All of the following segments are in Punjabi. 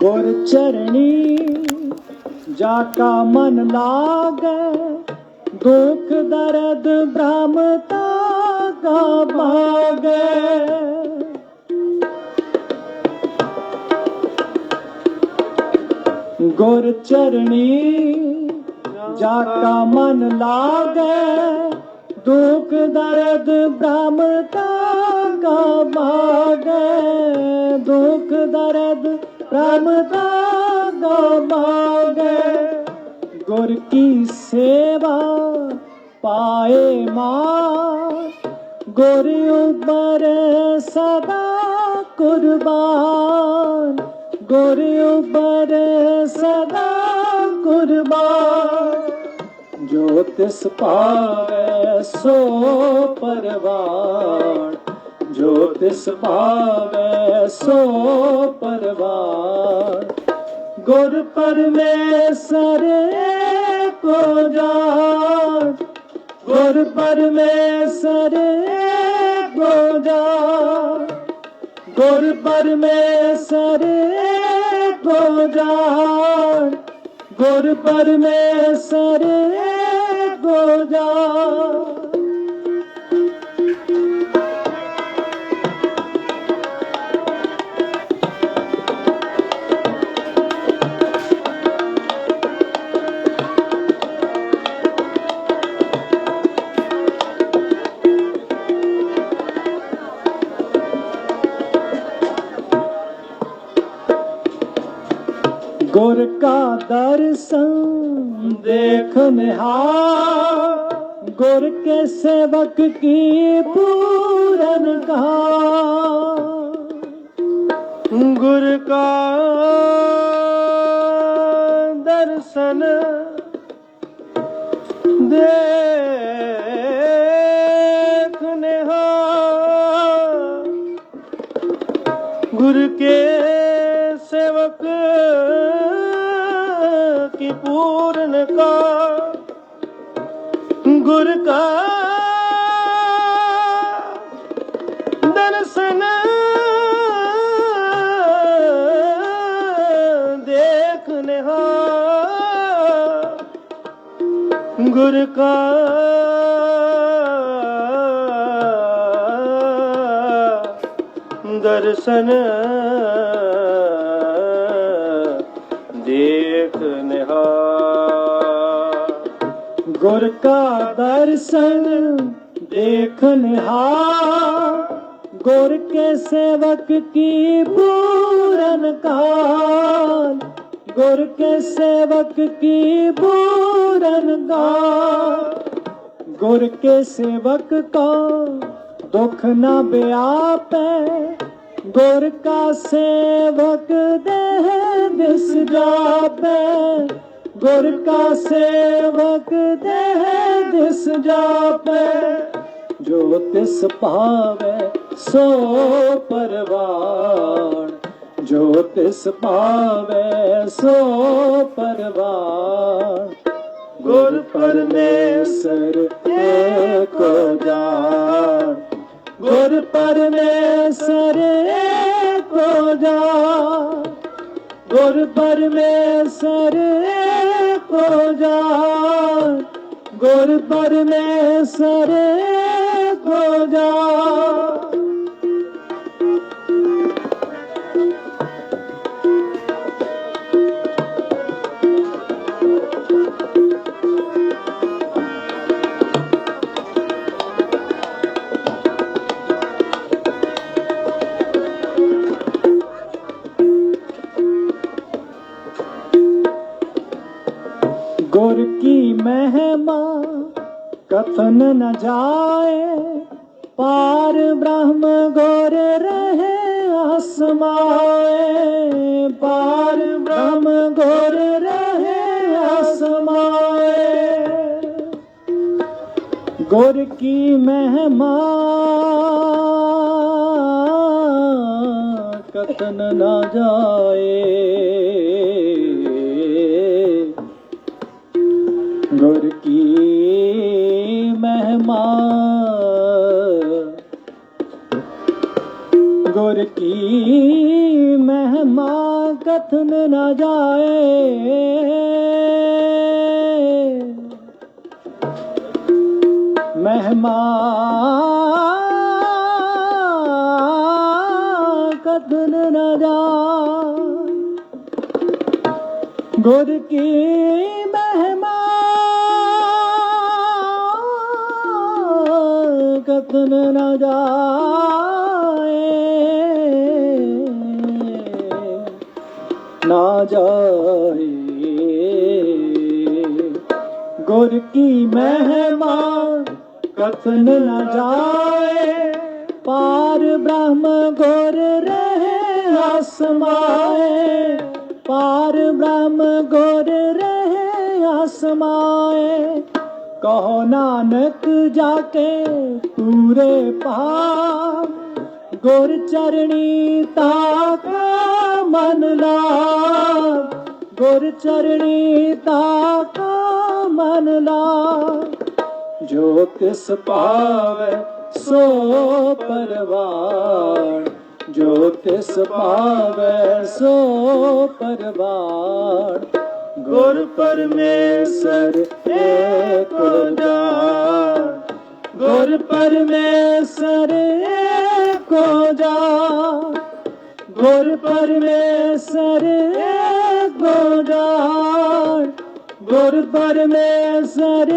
ਗੁਰ ਚਰਣੀ, ਜਾ ਕਾ ਮਨ ਲਾਗੈ, ਦੁਖ ਦਰਦ ਭ੍ਰਮਤਾ ਕਾ ਭਾਗੈ। ਗੁਰ ਚਰਣੀ, ਜਾ ਕਾ ਮਨ ਲਾਗੈ, ਦੁਖ ਦਰਦ ਭ੍ਰਮਤਾ ਕਾ ਭਾਗੈ। ਦੁਖ ਦਰਦ ਭ੍ਰਮਤਾ ਕਾ ਭਾਗੈ ਗੁਰ ਕੀ ਸੇਵਾ ਪਾਏ ਮਾਂ ਗੁਰ ਉਪਰ ਸਦਾ ਕੁਰਬਾਨ ਗੁਰ ਉਪਰ ਸਦਾ ਕੁਰਬਾਨ ਜੋ ਤਿਸ ਪਾਵੈ ਸੋ ਪਰਵਾਨ ਜੋ ਤਿਸ ਪਾਵੈ ਸੋ ਪਰਵਾਨ ਗੁਰ ਪਰਮੇਸ਼ਰ ਕੋ ਜਾਣ ਗੁਰ ਪਰਮੇਸ਼ਰ ਕੋ ਜਾਣ ਗੁਰ ਪਰਮੇਸ਼ਰ ਕੋ ਜਾਣ ਗੁਰ ਪਰਮੇਸ਼ਰ ਕੋ ਜਾਣ ਗੁਰ ਕਾ ਦਰਸ਼ਨ ਦੇਖ ਨਿਹਾਰ ਗੁਰ ਕੇ ਸੇਵਕ ਕੀ ਪੂਰਨ ਕਹਾ ਗੁਰ ਕਾ ਦਰਸ਼ਨ ਕੀ ਪੂਰਨ ਕਾ ਗੁਰ ਕਾ ਦਰਸ਼ਨ ਦੇਖ ਨਿਹਾਰ ਗੁਰ ਦਰਸ਼ਨ ਕਾ ਦਰਸ਼ਨ ਦੇਖ ਗੁਰ ਕੇ ਸੇਵਕ ਕੀ ਪੂਰਨ ਕਾਲ। ਗੁਰ ਕੇ ਸੇਵਕ ਕੀ ਪੂਰਨ ਕਾਲ। ਗੁਰ ਕੇ ਸੇਵਕ ਕਾ ਦੁਖ ਨਾ ਵਿਆਪੈ ਗੁਰ ਕਾ ਸੇਵਕ ਦੇਹ ਦਿਸ ਜਾਪੈ। ਗੁਰ ਕਾ ਸੇਵਕ ਦੇਹ ਦਿਸ ਜਾਪੈ, ਜੋ ਤਿਸ ਭਾਵੈ ਸੋ ਪਰਵਾਨ ਜੋ ਤਿਸ ਭਾਵੈ ਸੋ ਪਰਵਾਨ ਗੁਰ ਪਰਮੇਸ਼ਰ ਏਕੋ ਜਾਨ ਗੁਰ ਪਰਮੇਸ਼ਰ ਏਕੋ ਜਾਨ ਗੁਰ ਪਰਮੇਸ਼ਰ ਜਾ ਜਾਨ ਗੁਰ ਪਰਮੇਸ਼ਰ ਏਕੋ ਜਾਨ कथन न जाए पार ब्रह्म गोर रहे आसमाए पार ब्रह्म गोर रहे आसमाए गुर की महिमा कथन न जाए गुर की ਗੁਰ ਕੀ ਮਹਿਮਾ ਕਥਨ ਨਾ ਜਾਏ? ਮਹਿਮਾ ਕਥਨ ਨਾ ਜਾ ਗੁਰ ਕੀ ਕਤਨ ਨਾ ਜਾਏ? ਨਾ ਜਾਏ। ਗੁਰ ਕੀ ਮਹਿਮਾ ਕਥਨ ਨਾ ਜਾਏ। ਪਾਰ ਬ੍ਰਹਮ ਗੁਰ ਰਹੇ ਆਸਮਾਏ ਪਾਰ ਬ੍ਰਹਮ ਗੁਰ ਰਹੇ ਆਸਮਾਏ ਕਹੋ ਨਾਨਕ ਜਾ ਕੇ ਪੂਰੇ। ਪਾ ਗੁਰ ਚਰਣੀ ਤਾ ਕਾ ਮਨ ਲਾ ਗੁਰ ਚਰਣੀ ਤਾ ਕਾ ਮਨ ਲਾ ਜੋ ਤਿਸ ਪਾਵੇ ਸੋ ਪਰਵਾਰ। ਜੋ ਤਿਸ ਪਾਵੇ ਸੋ ਪਰਵਾਰ। ਗੁਰ ਪਰਮੇਸ਼ਰ ਏਕ ਦਾਰ ਗੁਰ ਪਰਮੇਸ਼ਰ ਏਕ ਖੋਜਾ ਗੁਰ ਪਰਮੇਸ਼ਰ ਗੋਜਾਰ ਗੁਰ ਪਰਮੇਸ਼ਰ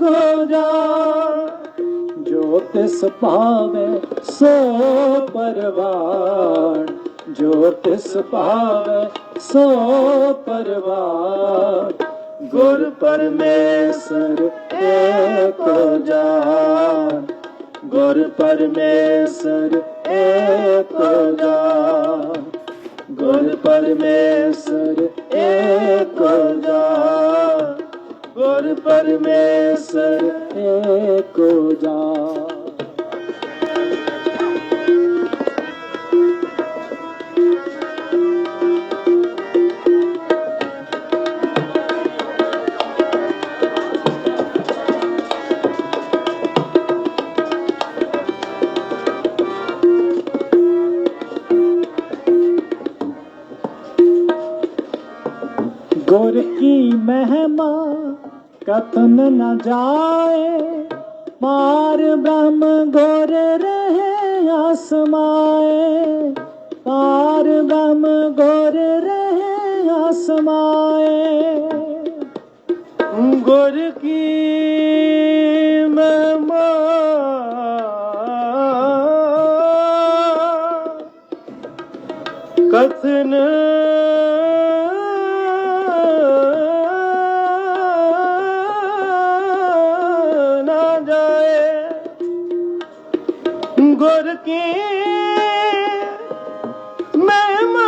ਗੋਜਾਰ ਜੋ ਤਿਸ ਭਾਵੇ ਸੋ ਪਰਵਾਰ ਜੋ ਤਿਸ ਭਾਵੇ ਸੋ ਪਰਵਾਰ ਗੁਰ ਪਰਮੇਸ਼ਰ ਏਕੋ ਜਾਨ ਗੁਰ ਪਰਮੇਸ਼ਰ ਏਕ ਦਾ। ਗੁਰ ਪਰਮੇਸ਼ਰ ਏਕ ਦਾ। ਗੁਰ ਪਰਮੇਸ਼ਰ ਏਕ ਦਾ। कथन न जाए पार ब्रह्म गुर रहे आसमाए पार ब्रह्म गुर रहे आसमाए गुर की ਗੁਰ ਕੀ ਮਹਿਮਾ